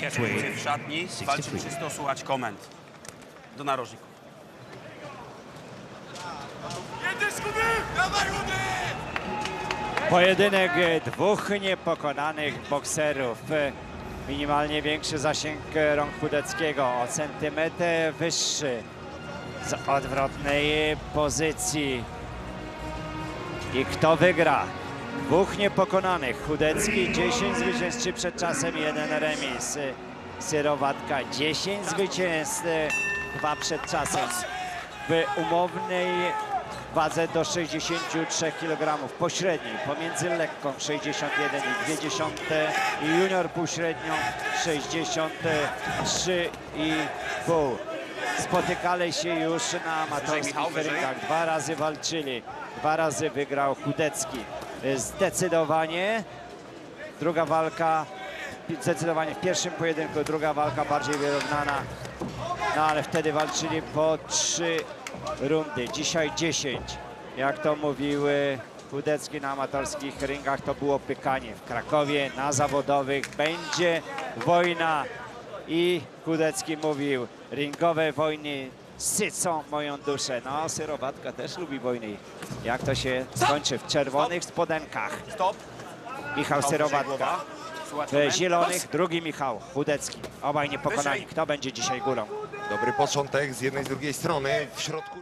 Się w szatni, 63. walczymy czysto, słuchać komend. Do narożników. Pojedynek e, dwóch niepokonanych bokserów. E, Minimalnie większy zasięg e, rąk Chudeckiego, o centymetr wyższy z odwrotnej pozycji. I kto wygra? Dwóch niepokonanych. Chudecki 10 zwycięstw, 3 przed czasem, jeden remis. Syrowatka 10 zwycięstw, 2 przed czasem. W umownej wadze do 63 kg, pośredniej, pomiędzy lekką 61,2 i junior półśrednią 63,5. Spotykali się już na amatorskich ringach. Dwa razy walczyli, dwa razy wygrał Chudecki. Zdecydowanie druga walka, zdecydowanie w pierwszym pojedynku, druga walka bardziej wyrównana. No ale wtedy walczyli po trzy rundy, dzisiaj 10. Jak to mówiły Chudecki na amatorskich ringach, to było pykanie. W Krakowie na zawodowych będzie wojna i Chudecki mówił, ringowe wojny sycą moją duszę. No, Syrowatka też lubi wojny. Jak to się skończy? W czerwonych spodenkach. Stop. Michał Syrowatka. W zielonych drugi Michał Chudecki. Obaj niepokonani. Kto będzie dzisiaj górą? Dobry początek z jednej, z drugiej strony. W środku